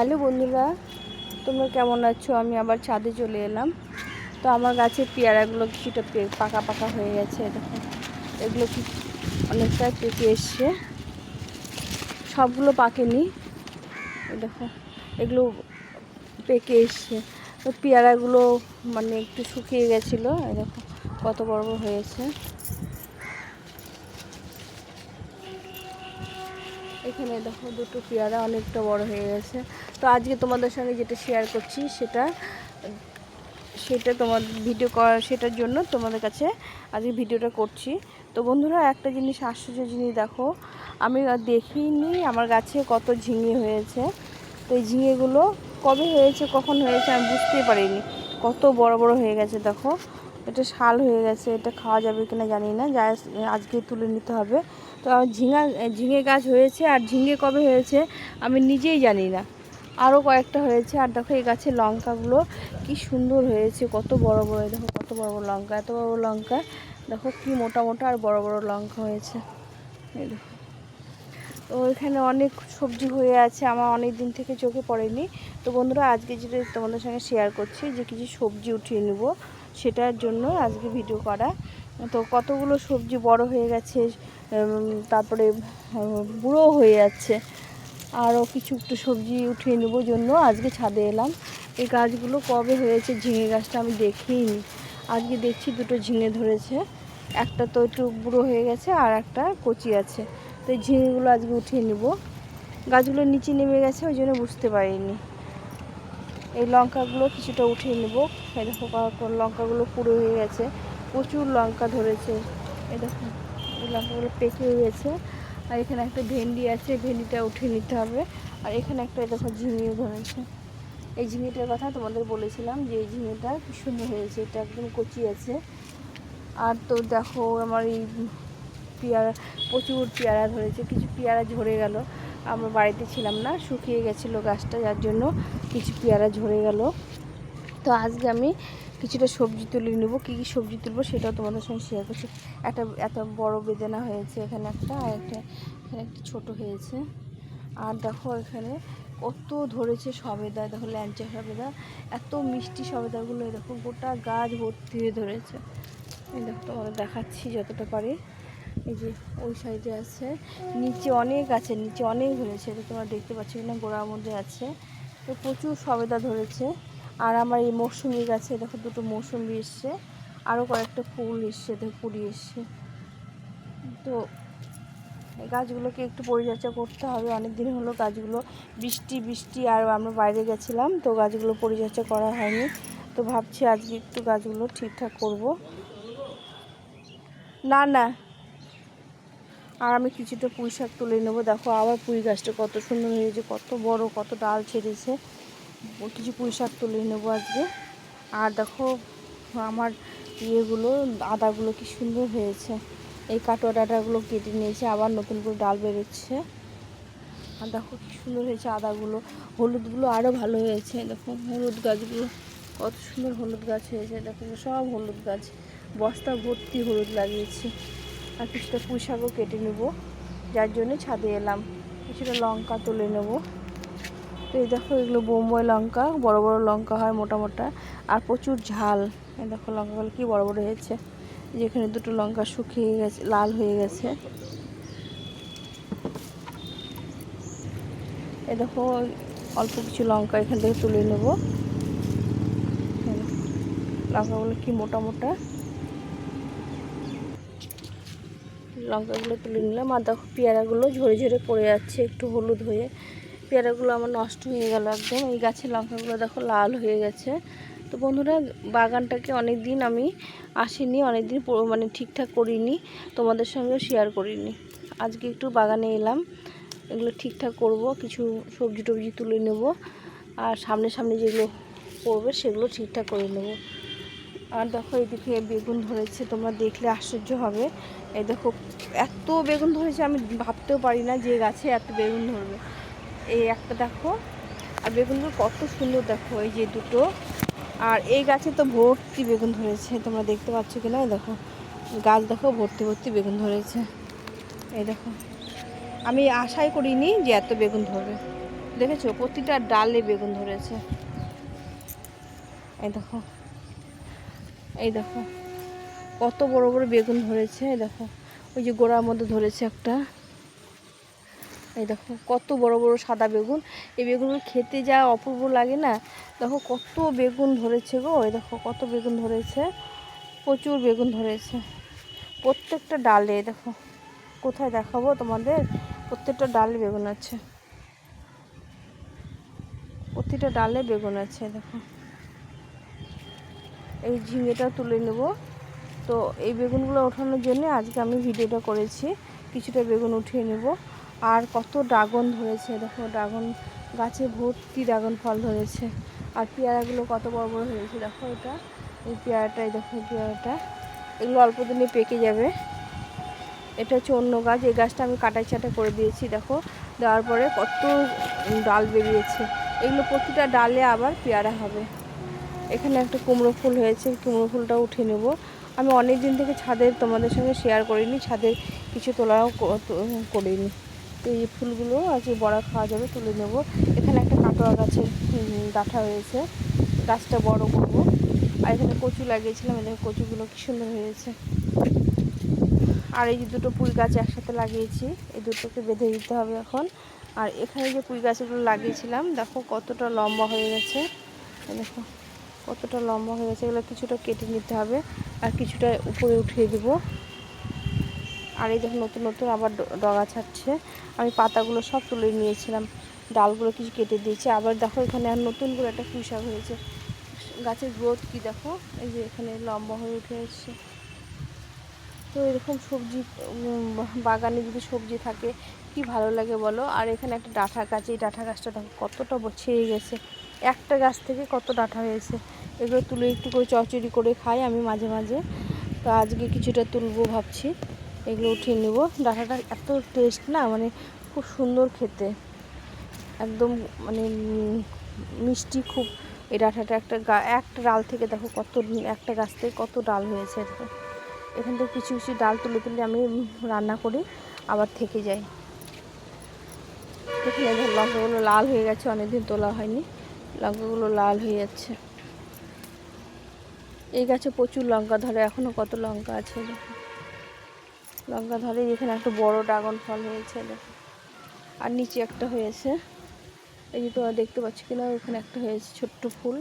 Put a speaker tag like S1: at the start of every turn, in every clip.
S1: Hello বন্ধুরা, তোমরা কেমন আছো? আমি আবার ছাদে চলে এলাম। তো আমার গাছের পেয়ারাগুলো কিছুটা পাকা পাকা হয়ে গেছে, দেখো। এগুলো কি অনেকটা পেকে এসছে। সবগুলো পাকেনি। দেখো, এগুলো পেকে এসছে। তো পেয়ারাগুলো মানে একটু শুকিয়ে গেছিল দেখো, কত বড় বড় হয়েছে। এখানে দেখো দুটো পেয়ারা অনেকটা বড় হয়ে গেছে। তো আজকে তোমাদের সঙ্গে যেটা শেয়ার করছি সেটা সেটা তোমার ভিডিও করা, সেটার জন্য তোমাদের কাছে আজকে ভিডিওটা করছি। তো বন্ধুরা, একটা জিনিস আশ্চর্য জিনিস দেখো, আমি দেখিনি আমার গাছে কত ঝিঙে হয়েছে। তো এই ঝিঙেগুলো কবে হয়েছে, কখন হয়েছে আমি বুঝতেই পারিনি। কত বড় বড় হয়ে গেছে দেখো। এটা শাল হয়ে গেছে, এটা খাওয়া যাবে কিনা জানি না, যা আজকে তুলে নিতে হবে। তো আমার ঝিঙা, ঝিঙে গাছ হয়েছে, আর ঝিঙে কবে হয়েছে আমি নিজেই জানি না। আরও কয়েকটা হয়েছে, আর দেখো এই গাছের লঙ্কাগুলো কি সুন্দর হয়েছে, কত বড় বড় দেখো কত বড় বড় লঙ্কা, এত বড় লঙ্কা, দেখো কি মোটা মোটা আর বড় বড় লঙ্কা হয়েছে তো এখানে অনেক সবজি হয়ে আছে, আমার অনেক দিন থেকে চোখে পড়েনি। তো বন্ধুরা, আজকে যেটা তোমাদের সঙ্গে শেয়ার করছি, যে কিছু সবজি উঠিয়ে নেব, সেটার জন্য আজকে ভিডিও করা। তো কতগুলো সবজি বড় হয়ে গেছে তারপরে বুড়ো হয়ে যাচ্ছে আরও কিছু একটু সবজি উঠিয়ে নেব জন্য। আজকে ছাদে এলাম। এই গাছগুলো কবে হয়েছে ঝিঙে গাছটা আমি দেখিনি। আজকে দেখছি দুটো ঝিঙে ধরেছে। একটা তো একটু বুড়ো হয়ে গেছে আর একটা কচি আছে। তো এই ঝিঙেগুলো আজকে উঠিয়ে নেব। গাছগুলো নিচে নেমে গেছে, ওই জন্য বুঝতে পারিনি। এই লঙ্কাগুলো কিছুটা উঠিয়ে নেব। এই দেখো লঙ্কাগুলো পুরো হয়ে গেছে। প্রচুর লঙ্কা ধরেছে। এই দেখো, এই লঙ্কাগুলো পেকে গেছে। আর এখানে একটা ভেন্ডি আছে, ভেন্ডিটা উঠিয়ে নিতে হবে। আর এখানে একটা দেখো ঝিঙে ধরেছে। এই ঝিঙেটার কথা তোমাদের বলেছিলাম যে এই ঝিঙেটা কি সুন্দর হয়েছে, এটা একদম কচি আছে। আর তো দেখো আমার এই পেয়ারা, প্রচুর পেয়ারা ধরেছে, কিছু পেয়ারা ঝরে গেল। আমরা বাড়িতে ছিলাম না, শুকিয়ে গেছিল গাছটা, যার জন্য কিছু পেয়ারা ঝরে গেল। তো আজকে আমি কিছুটা সবজি তুলে নেব। কী কী সবজি তুলবো সেটাও তোমাদের সঙ্গে শেয়ার করছি। একটা এত বড় বেদানা হয়েছে এখানে একটা, আর একটা এখানে একটা ছোটো হয়েছে। আর দেখো এখানে কত ধরেছে সবেদা, দেখো ল্যাংচা সবেদা। এত মিষ্টি সবেদাগুলো দেখো গোটা গাছ ভর্তি হয়ে ধরেছে। এই দেখো তোমাদের দেখাচ্ছি যতটা পারি। এই যে ওই সাইডে আছে। নিচে অনেক আছে, নিচে অনেক ধরেছে। এটা তোমরা দেখতে পাচ্ছ না গোড়ার মধ্যে আছে। তো প্রচুর সবেদা ধরেছে। আর আমার এই মৌসুমি গাছে দেখো দুটো মৌসুমি এসছে আরও কয়েকটা ফুল এসছে, দেখো কুড়ি এসছে। তো গাছগুলোকে একটু পরিচর্যা করতে হবে, অনেক দিন হলো গাছগুলো বৃষ্টি বৃষ্টি, আর আমরা বাইরে গেছিলাম, তো গাছগুলো পরিচর্যা করা হয়নি। তো ভাবছি আজকে একটু গাছগুলো ঠিকঠাক করব। না না। আর আমি কিছুটা পুঁই শাক তুলে নেব, দেখো আবার পুঁই গাছটা কত সুন্দর হয়েছে, কত বড়, কত ডাল ছেড়েছে। কিছু পুঁই শাক তুলে নেব আজকে। আর দেখো, আমার ইয়েগুলো, আদাগুলো কি সুন্দর হয়েছে। এই কাটোয়া ডাটাগুলো কেটে নিয়েছে, আবার নতুন করে ডাল বেরোচ্ছে। আর দেখো কি সুন্দর হয়েছে আদাগুলো। হলুদগুলো আরও ভালো হয়েছে। দেখো হলুদ গাছগুলো, কত সুন্দর হলুদ গাছ হয়েছে। দেখো সব হলুদ গাছ, বস্তা ভর্তি হলুদ লাগিয়েছি। আর কিছুটা পুঁই শাকও কেটে নেব, যার জন্য ছাদে এলাম। কিছুটা লঙ্কা তুলে নেব। তো এই দেখো এগুলো বোম্বাই লঙ্কা, বড় বড় লঙ্কা হয় মোটা মোটা আর প্রচুর ঝাল। এই দেখো লঙ্কাগুলো কি বড় বড় হয়েছে। যেখানে দুটো লঙ্কা শুকিয়ে গেছে, লাল হয়ে গেছে। এ দেখো অল্প কিছু লঙ্কা এখান থেকে তুলে নেব। লঙ্কাগুলো কি মোটা মোটা লঙ্কাগুলো তুলে নিলাম, আর দেখো পেয়ারাগুলো ঝরে ঝরে পড়ে যাচ্ছে, একটু হলুদ হয়ে। পেয়ারাগুলো আমার নষ্ট হয়ে গেল একদম। এই গাছের লঙ্কাগুলো দেখো লাল হয়ে গেছে। তো বন্ধুরা, বাগানটাকে অনেক দিন আমি আসিনি অনেক দিন মানে ঠিকঠাক করিনি। তোমাদের সঙ্গে শেয়ার করিনি। আজকে একটু বাগানে এলাম, এগুলো ঠিকঠাক করব, কিছু সবজি টবজি তুলে নেব, আর সামনে সামনে যেগুলো পড়বে সেগুলো ঠিকঠাক করে নেব। আর দেখো, এদিকে বেগুন ধরেছে, তোমরা দেখলে আশ্চর্য হবে। এই দেখো, এত বেগুন ধরেছে, আমি ভাবতেও পারি না যে গাছে এত বেগুন ধরবে। এই একটা দেখো। আর বেগুনগুলো কত সুন্দর দেখো, এই যে দুটো। আর এই গাছে তো ভর্তি বেগুন ধরেছে, তোমরা দেখতে পাচ্ছ কিনা? এই দেখো, গাছ দেখো, ভর্তি ভর্তি বেগুন ধরেছে। এই দেখো, আমি আশাই করিনি যে এত বেগুন ধরবে। দেখেছ, প্রতিটা ডালে বেগুন ধরেছে। এই দেখো এই দেখো, কত বড় বড় বেগুন ধরেছে, এই দেখো। ওই যে গোড়ার মধ্যে ধরেছে একটা। এই দেখো, কত বড় বড় সাদা বেগুন। এই বেগুনগুলো খেতে যা অপূর্ব লাগে না। দেখো, কত বেগুন ধরেছে গো। এই দেখো, কত বেগুন ধরেছে। প্রচুর বেগুন ধরেছে। প্রত্যেকটা ডালে দেখো, কোথায় দেখাবো তোমাদের? প্রত্যেকটা ডালে বেগুন আছে। প্রতিটা ডালে বেগুন আছে দেখো। এই ঝিঙেটা তুলে নেব। তো এই বেগুনগুলো ওঠানোর জন্য আজকে আমি ভিডিওটা করেছি। কিছুটা বেগুন উঠিয়ে নেব। আর কত ড্রাগন ধরেছে, দেখো ড্রাগন গাছে ভর্তি ড্রাগন ফল ধরেছে। আর পেয়ারাগুলো কত বড় বড় হয়েছে, দেখো এটা। এই পেয়ারাটাই, দেখো পেয়ারাটা। এগুলো অল্প দিনে পেকে যাবে। এটা হচ্ছে অন্য গাছ, এই গাছটা আমি কাটাই ছাটা করে দিয়েছি, দেখো। দেওয়ার পরে কত ডাল বেরিয়েছে। এগুলো প্রতিটা ডালে আবার পেয়ারা হবে। এখানে একটা কুমড়ো ফুল হয়েছে কুমড়ো ফুলটা উঠে নেব। আমি অনেক দিন থেকে ছাদের তোমাদের সঙ্গে শেয়ার করিনি, ছাদের কিছু তোলাও করিনি। তো এই ফুলগুলো আজকে বড়া খাওয়া যাবে, তুলে নেব। এখানে একটা কাটোয়া গাছের ডাঁটা হয়েছে গাছটা বড় করব। আর এখানে কচু লাগিয়েছিলাম এখানে কচুগুলো কি সুন্দর হয়েছে। আর এই যে দুটো পুঁই গাছ একসাথে লাগিয়েছি, এই দুটোকে বেঁধে দিতে হবে এখন। আর এখানে যে পুঁই গাছগুলো লাগিয়েছিলাম, দেখো কতটা লম্বা হয়ে গেছে। দেখো কতটা লম্বা হয়ে গেছে, এগুলো কিছুটা কেটে নিতে হবে। আর কিছুটা উপরে উঠিয়ে দিব। আর এই দেখো নতুন নতুন আবার ডগা ছাড়ছে। আমি পাতাগুলো সব তুলে নিয়েছিলাম, ডালগুলো কিছু কেটে দিয়েছি। আবার দেখো এখানে আর নতুন করে একটা শাক হয়েছে। গাছের গ্রোথ কি দেখো? এই যে এখানে লম্বা হয়ে উঠে এসছে তো এরকম সবজি বাগানে যদি সবজি থাকে, কি ভালো লাগে বলো? আর এখানে একটা ডাঁঠা গাছ, এই ডাঁঠা গাছটা দেখো কতটা ছেয়ে গেছে। একটা গাছ থেকে কত ডাঁঠা হয়েছে। এগুলো তুলে একটু করে চচড়ি করে খাই আমি মাঝে মাঝে। তো আজকে কিছুটা তুলবো ভাবছি। এগুলো উঠিয়ে নেব। ডাঁটাটা এত টেস্ট না মানে খুব সুন্দর খেতে। একদম মানে মিষ্টি খুব। এই ডাঁটাটা একটা গা, একটা ডাল থেকে দেখো কত একটা গাছ থেকে কত ডাল হয়েছে এখান থেকে কিছু কিছু ডাল তুলে তুলে আমি রান্না করি, আবার থেকে যাই এখানে লঙ্কাগুলো লাল হয়ে গেছে, অনেকদিন তোলা হয়নি। লঙ্কাগুলো লাল হয়ে যাচ্ছে। এই গাছে প্রচুর লঙ্কা ধরে এখনও কত লঙ্কা আছে লঙ্কা ধরে এখানে একটা বড় ড্রাগন ফল হয়েছে, দেখো। আর নিচে একটা হয়েছে। এই যে তোমরা দেখতে পাচ্ছ কিনা, ওখানে একটা হয়েছে ছোট্ট ফুল।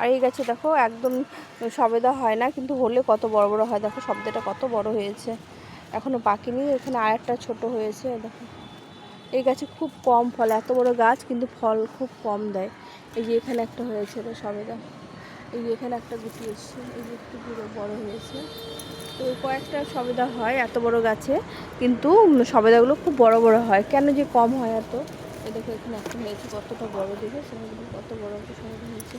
S1: আর এই গাছে দেখো, একদম সবেদা হয় না, কিন্তু হলে কত বড় বড় হয়। দেখো সবেদাটা কত বড় হয়েছে। এখনও পাকেনি এখানে আর একটা ছোট হয়েছে, দেখো। এই গাছে খুব কম ফল, এত বড় গাছ, কিন্তু ফল খুব কম দেয়। এই যে এখানে একটা হয়েছে সবেদা। এই যে এখানে একটা গুটি এসছে, এই যে একটু পুরো বড় হয়েছে তো কয়েকটা সবেদা হয় এত বড় গাছে, কিন্তু সবেদাগুলো খুব বড় বড় হয়। কেন যে কম হয় এত? এ দেখো এখানে একটা হয়েছে, কতটা বড় দেখে কত বড় একটা সবেদা হয়েছে।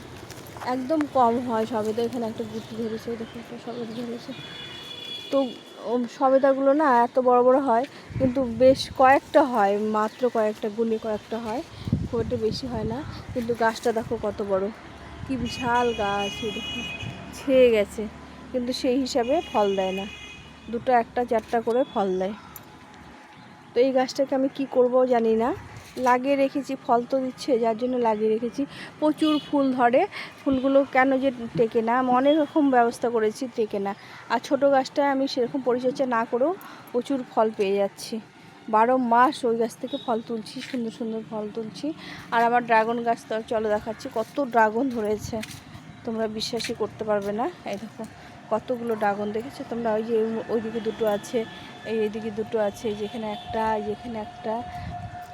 S1: একদম কম হয় সবেদা, এখানে একটা গুটি ধরেছে দেখো একটা সবেদা ধরেছে। তো সবেদাগুলো না এত বড় বড় হয়, কিন্তু বেশ কয়েকটা হয়, মাত্র কয়েকটা গুলি কয়েকটা হয়, খুব একটা বেশি হয় না। কিন্তু গাছটা দেখো কত বড়। কি বিশাল গাছ এই দেখো ছেয়ে গেছে। কিন্তু সেই হিসাবে ফল দেয় না। দুটো একটা চারটা করে ফল দেয়। তো এই গাছটাকে আমি কি করব জানি না। লাগিয়ে রেখেছি, ফল তো দিচ্ছে, যার জন্য লাগিয়ে রেখেছি। প্রচুর ফুল ধরে। ফুলগুলো কেন যে টেকে না? আমি অনেক রকম ব্যবস্থা করেছি, টেকে না। আর ছোটো গাছটায় আমি সেরকম পরিচর্যা না করেও প্রচুর ফল পেয়ে যাচ্ছি। বারো মাস ওই গাছ থেকে ফল তুলছি, সুন্দর সুন্দর ফল তুলছি। আর আমার ড্রাগন গাছ তো চলো দেখাচ্ছি, কত ড্রাগন ধরেছে। তোমরা বিশ্বাসই করতে পারবে না। এই দেখো, কতগুলো ড্রাগন দেখেছ? তোমরা ওই যে ওইদিকে দুটো আছে, এই এইদিকে দুটো আছে যেখানে একটা যেখানে একটা।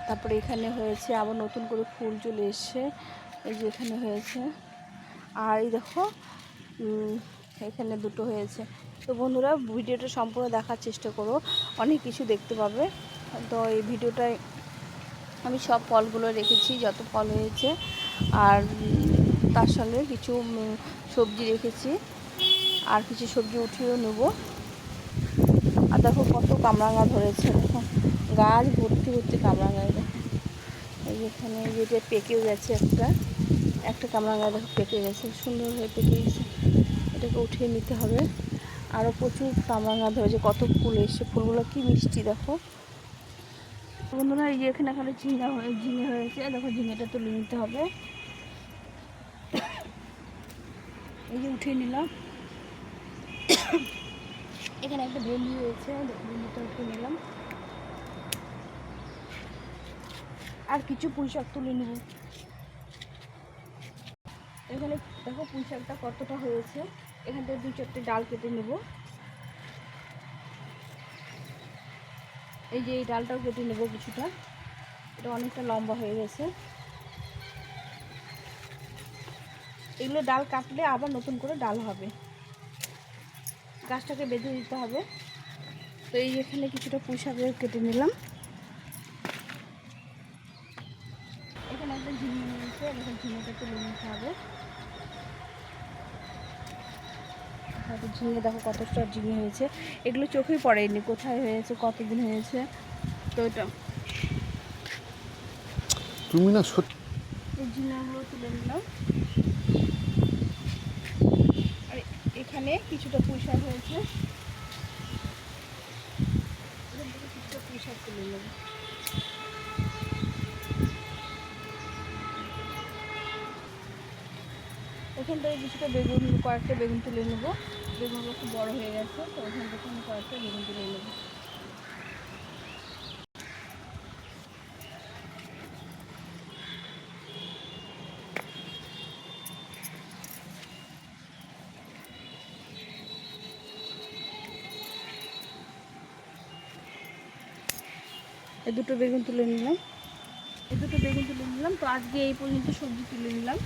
S1: তারপরে এখানে হয়েছে, আবার নতুন করে ফুল চলে এসছে, এই যে এখানে হয়েছে। আর এই দেখো এখানে দুটো হয়েছে। তো বন্ধুরা, ভিডিওটা সম্পূর্ণ দেখার চেষ্টা করো, অনেক কিছু দেখতে পাবে। তো এই ভিডিওটায় আমি সব ফলগুলো রেখেছি, যত ফল হয়েছে। আর তার সঙ্গে কিছু সবজি রেখেছি। আর কিছু সবজি উঠিয়েও নেব। আর দেখো কত কামরাঙা ধরেছে। দেখো, গাছ ভর্তি ভর্তি কামরাঙা দেখো, এই যেখানে এই যে পেকেও গেছে একটা একটা কামরাঙা দেখো পেকে গেছে। সুন্দর হয়ে পেকে গেছে। এটাকে উঠিয়ে নিতে হবে। আরও প্রচুর কামরাঙা ধরেছে। কত ফুল এসছে। ফুলগুলো কি মিষ্টি দেখো। বন্ধুরা, এই যে এখানে এখানে ঝিঙ্গা হয়ে ঝিঙে হয়েছে। দেখো ঝিঙেটা তুলে নিতে হবে। এই যে উঠিয়ে নিলাম। এখানে একটা ভেন্ডি হয়েছে দেখো, ভেন্ডিটা উঠিয়ে নিলাম। আর কিছু পুঁই শাক তুলে নেব। এখানে দেখো পুঁই শাকটা কতটা হয়েছে। এখান থেকে দু চারটে ডাল কেটে নেব। এই যে এই ডালটাও কেটে নেব কিছুটা। এটা অনেকটা লম্বা হয়ে গেছে। এগুলো ডাল কাটলে আবার নতুন করে ডাল হবে। গাছটাকে বেঁধে দিতে হবে। তো এই এখানে কিছুটা পুঁই শাকের কেটে নিলাম। এখানে একটা ঝিঙে নিয়েছে এখানে ঝিঙেটা তুলে নিতে হবে। হয়তো ঝিঙে দেখো কতটা ঝিঙে হয়েছে। এগুলো চোখেই পড়েনি কোথায় হয়েছে কতদিন হয়েছে? তো এটা।
S2: তুমি না সত্যি
S1: এই ঝিঙেগুলো তুলে নিলাম। আর এখানে কিছুটা পুঁই শাক হয়েছে। কিছুটা পুঁই শাক তুলে নেব এখান থেকে কিছুটা বেগুন, কয়েকটা বেগুন তুলে নেব। বেগুনগুলো খুব বড় হয়ে গেছে, তো ওখান থেকে আমি কয়েকটা বেগুন তুলে নেব। এই দুটো বেগুন তুলে নিলাম। এই দুটো বেগুন তুলে নিলাম, তো আজকে এই পর্যন্ত সবজি তুলে নিলাম।